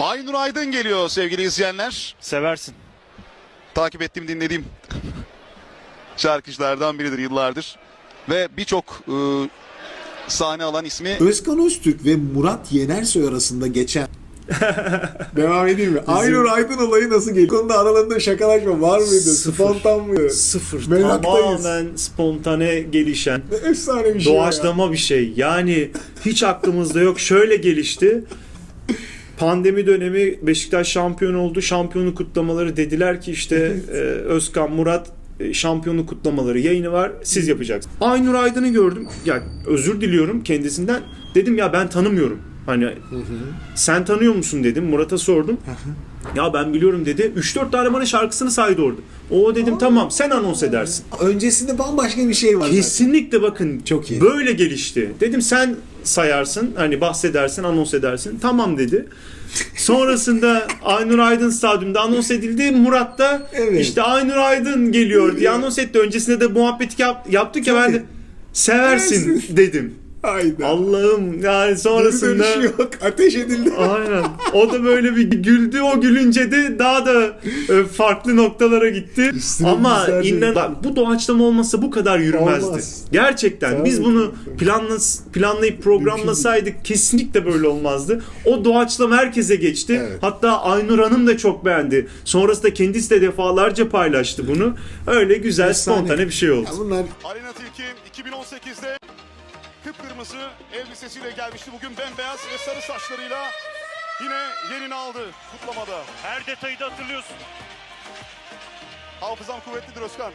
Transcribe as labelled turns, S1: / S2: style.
S1: Aynur Aydın geliyor sevgili izleyenler.
S2: Seversin.
S1: Takip ettiğim dinlediğim şarkıcılardan biridir yıllardır. Ve birçok e, sahne alan ismi
S3: Özkan Öztürk ve Murat Yenersoy arasında geçen Devam edeyim mi? Aynur Aydın olayı nasıl geliyor? Konuda aralarında şakalaşma var mıydı?
S2: Sıfır.
S3: Spontan mıydı?
S2: Sıfır.
S3: Meraktayız.
S2: Tamamen spontane gelişen.
S3: Efsane bir şey ya.
S2: Doğaçlama bir şey. Yani hiç aklımızda yok. Şöyle gelişti. Pandemi dönemi Beşiktaş şampiyon oldu. Şampiyonu kutlamaları dediler ki işte e, Özkan Murat e, şampiyonu kutlamaları yayını var. Siz yapacaksınız. Aynur Aydın'ı gördüm. Ya özür diliyorum kendisinden. Dedim ya ben tanımıyorum. Hani sen tanıyor musun dedim. Murat'a sordum. ya ben biliyorum dedi. 3-4 tane bana şarkısını saydı orada. O dedim tamam sen anons edersin.
S3: Öncesinde bambaşka bir şey var zaten.
S2: Kesinlikle bakın
S3: Çok iyi.
S2: böyle gelişti. Dedim sen sayarsın hani bahsedersin anons edersin. Tamam dedi. Sonrasında Aynur Aydın stadyumda anons edildi. Murat da
S3: Evet.
S2: işte Aynur Aydın geliyor diye anons etti. Öncesinde de muhabbeti yap, yaptık ya ben de Seversin. dedim.
S3: Hayda.
S2: Allah'ım yani
S3: Geri
S2: sonrasında
S3: dönüşü yok. Ateş edildi.
S2: Aynen. O da böyle bir güldü. O gülünce de daha da e, farklı noktalara gitti.
S3: Üstüne
S2: Ama inan bak, bu doğaçlama olmasa bu kadar yürümezdi.
S3: Olmaz.
S2: Gerçekten
S3: Tabii
S2: biz bunu planla, planlayıp programlasaydık kesinlikle böyle olmazdı. O doğaçlama herkese geçti.
S3: Evet.
S2: Hatta Aynur Hanım da çok beğendi. Sonrasında kendisi de defalarca paylaştı bunu. Öyle güzel
S3: Efsane.
S2: spontane bir şey oldu.
S3: Ya bunlar
S1: Alena Tilki 2018'de kıpkırmızı elbisesiyle gelmişti. Bugün bembeyaz ve sarı saçlarıyla yine yerini aldı kutlamada.
S4: Her detayı da hatırlıyorsun.
S1: Hafızam kuvvetlidir Özkan.